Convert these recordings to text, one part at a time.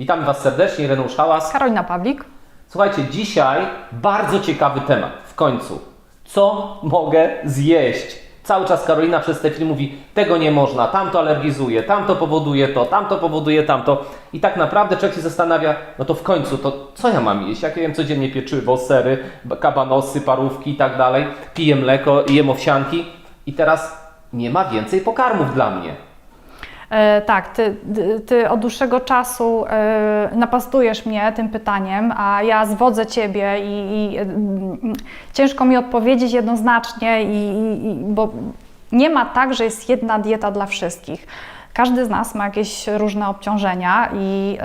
Witam Was serdecznie, Reneusz Hałas. Karolina Pawlik. Słuchajcie, dzisiaj bardzo ciekawy temat, w końcu. Co mogę zjeść? Cały czas Karolina przez ten film mówi, tego nie można, tamto alergizuje, tamto powoduje to, tamto powoduje tamto. I tak naprawdę człowiek się zastanawia, no to w końcu, to co ja mam jeść? Jak ja jem codziennie pieczywo, sery, kabanosy, parówki i tak dalej, piję mleko, jem owsianki i teraz nie ma więcej pokarmów dla mnie. E, tak, ty, ty- od dłuższego czasu e, napastujesz mnie tym pytaniem, a ja zwodzę ciebie i, i mm, ciężko mi odpowiedzieć jednoznacznie, i, i, bo nie ma tak, że jest jedna dieta dla wszystkich. Każdy z nas ma jakieś różne obciążenia i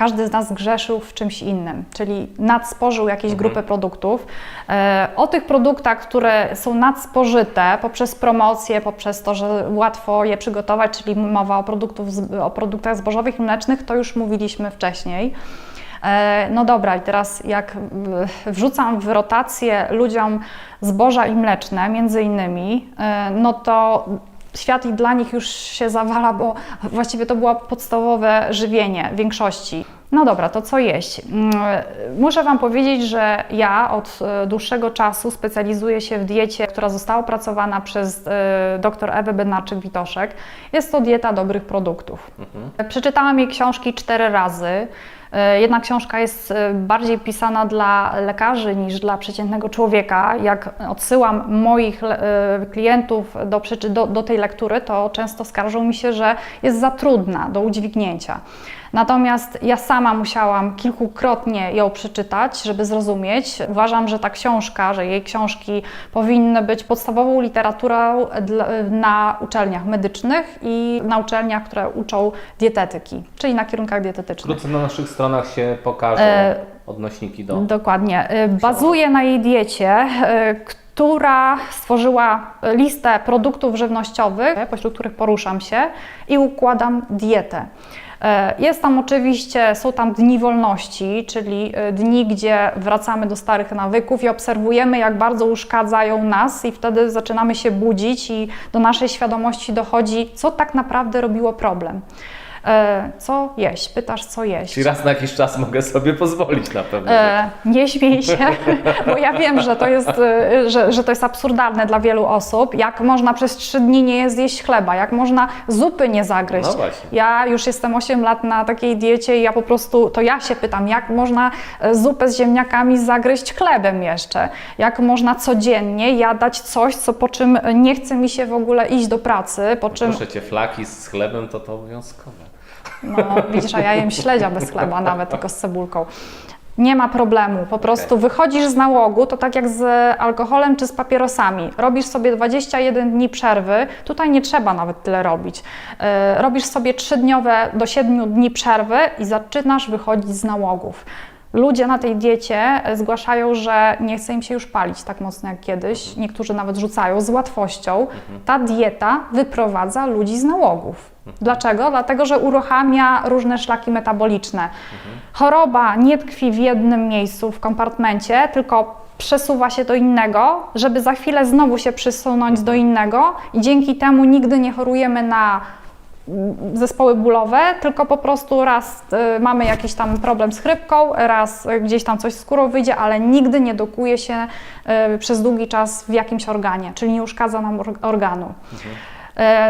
każdy z nas grzeszył w czymś innym, czyli nadspożył jakieś grupy produktów. E, O tych produktach, które są nadspożyte poprzez promocję, poprzez to, że łatwo je przygotować, czyli mowa o, produktów, o produktach zbożowych i mlecznych, to już mówiliśmy wcześniej. E, No dobra, i teraz jak wrzucam w rotację ludziom zboża i mleczne, między innymi, e, no to świat i dla nich już się zawala, bo właściwie to było podstawowe żywienie większości. No dobra, to co jeść? Mm, Muszę Wam powiedzieć, że ja od e, dłuższego czasu specjalizuję się w diecie, która została opracowana przez e, dr Ewę Bednarczyk-Witoszek. Jest to dieta dobrych produktów. Przeczytałam jej książki cztery razy. E, Jedna książka jest bardziej pisana dla lekarzy niż dla przeciętnego człowieka. Jak odsyłam moich klientów do, do, do tej lektury, to często skarżą mi się, że jest za trudna do udźwignięcia. Natomiast ja sama musiałam kilkukrotnie ją przeczytać, żeby zrozumieć. Uważam, że ta książka, że jej książki powinny być podstawową literaturą na uczelniach medycznych i na uczelniach, które uczą dietetyki, czyli na kierunkach dietetycznych. Wkrótce na naszych stronach się pokażą E, odnośniki do... Dokładnie. Y, Bazuje na jej diecie, y, która stworzyła listę produktów żywnościowych, pośród których poruszam się i układam dietę. Y, Jest tam oczywiście, są tam dni wolności, czyli y, dni, gdzie wracamy do starych nawyków i obserwujemy, jak bardzo uszkadzają nas, i wtedy zaczynamy się budzić, i do naszej świadomości dochodzi, co tak naprawdę robiło problem. Y, Co jeść? Pytasz, co jeść. Czyli raz na jakiś czas mogę sobie pozwolić na pewno. E, nie śmiej się, bo ja wiem, że to, jest, e, że, że to jest absurdalne dla wielu osób. Jak można przez trzy dni nie zjeść chleba, jak można zupy nie zagryźć. No właśnie. Ja już jestem 8 lat na takiej diecie i ja po prostu, to ja się pytam, jak można e, zupę z ziemniakami zagryźć chlebem jeszcze? Jak można codziennie jadać coś, co po czym nie chce mi się w ogóle iść do pracy, po czym Proszę cię, flaki z chlebem to to obowiązkowe. No, widzisz, a ja jem śledzia bez chleba, nawet tylko z cebulką. Nie ma problemu, po prostu wychodzisz z nałogu, to tak jak z alkoholem czy z papierosami. Robisz sobie 21 dni przerwy, tutaj nie trzeba nawet tyle robić. Yy, Robisz sobie 3-dniowe do 7 dni przerwy i zaczynasz wychodzić z nałogów. Ludzie na tej diecie zgłaszają, że nie chce im się już palić tak mocno jak kiedyś. Niektórzy nawet rzucają z łatwością. Ta dieta wyprowadza ludzi z nałogów. Dlaczego? Dlatego, że uruchamia różne szlaki metaboliczne. Choroba nie tkwi w jednym miejscu, w kompartmencie, tylko przesuwa się do innego, żeby za chwilę znowu się przysunąć do innego i dzięki temu nigdy nie chorujemy na zespoły bólowe, tylko po prostu raz y, mamy jakiś tam problem z chrypką, raz gdzieś tam coś z skórą wyjdzie, ale nigdy nie dokuje się y, przez długi czas w jakimś organie, czyli nie uszkadza nam or- organu. E,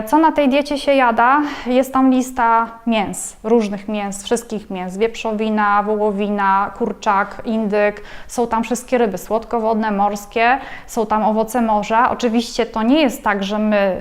Co na tej diecie się jada? Jest tam lista mięs, różnych mięs, wszystkich mięs, wieprzowina, wołowina, kurczak, indyk, są tam wszystkie ryby słodkowodne, morskie, są tam owoce morza. Oczywiście to nie jest tak, że my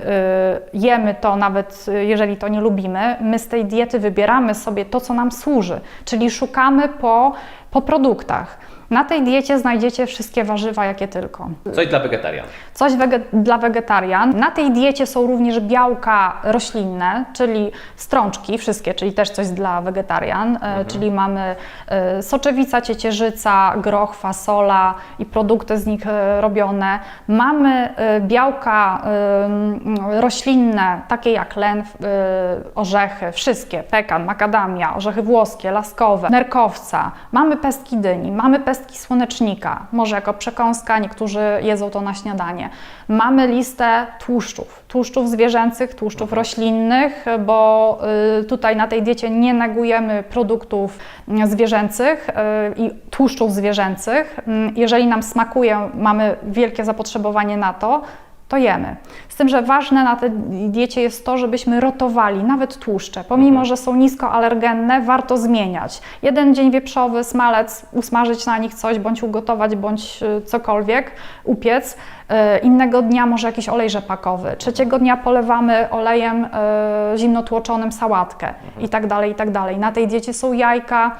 y, jemy to nawet y, jeżeli to nie lubimy. My z tej diety wybieramy sobie to, co nam służy, czyli szukamy po, po produktach. Na tej diecie znajdziecie wszystkie warzywa, jakie tylko. Coś dla wegetarian. Coś wege- dla wegetarian. Na tej diecie są również białka roślinne, czyli strączki, wszystkie, czyli też coś dla wegetarian, e, czyli mamy e, soczewica, ciecierzyca, groch, fasola i produkty z nich e, robione. Mamy białka roślinne, takie jak len, orzechy, wszystkie, pekan, makadamia, orzechy włoskie, laskowe, nerkowca. Mamy pestki dyni, mamy pestki pestki słonecznika, może jako przekąska, niektórzy jedzą to na śniadanie. Mamy listę tłuszczów, tłuszczów zwierzęcych, tłuszczów roślinnych, bo y, tutaj na tej diecie nie negujemy produktów mm, zwierzęcych y, i tłuszczów zwierzęcych. Mm, Jeżeli nam smakuje, mamy wielkie zapotrzebowanie na to, to jemy. Z tym, że ważne na tej diecie jest to, żebyśmy rotowali nawet tłuszcze. Pomimo, że są niskoalergenne, warto zmieniać. Jeden dzień wieprzowy, smalec, usmażyć na nich coś, bądź ugotować, bądź y, cokolwiek, upiec. Y, Innego dnia może jakiś olej rzepakowy. Trzeciego dnia polewamy olejem y, zimnotłoczonym sałatkę i tak dalej, i tak dalej. Na tej diecie są jajka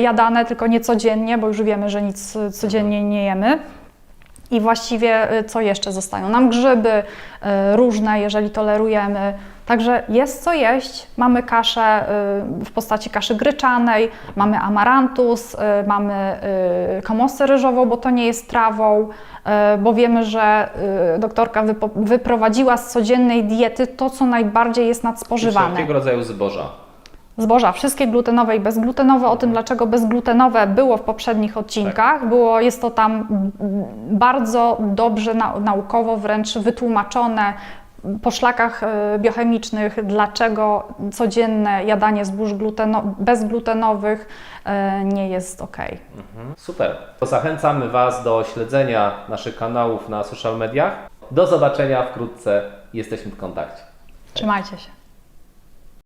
jadane, tylko nie codziennie, bo już wiemy, że nic codziennie nie jemy. I właściwie y, co jeszcze zostają? Nam grzyby y, różne, jeżeli tolerujemy. Także jest co jeść. Mamy kaszę y, w postaci kaszy gryczanej, mamy amarantus, mamy komosę ryżową, bo to nie jest trawą, bo wiemy, że doktorka wyprowadziła z codziennej diety to, co najbardziej jest nadspożywane wszelkiego rodzaju zboża. Zboża, wszystkie glutenowe i bezglutenowe. O tym, dlaczego bezglutenowe było w poprzednich odcinkach. Było, jest to tam bardzo dobrze nau- naukowo wręcz wytłumaczone po szlakach e, biochemicznych, dlaczego codzienne jadanie zbóż gluteno- bezglutenowych e, nie jest ok. Super. Zachęcamy Was do śledzenia naszych kanałów na social mediach. Do zobaczenia wkrótce. Jesteśmy w kontakcie. Trzymajcie się.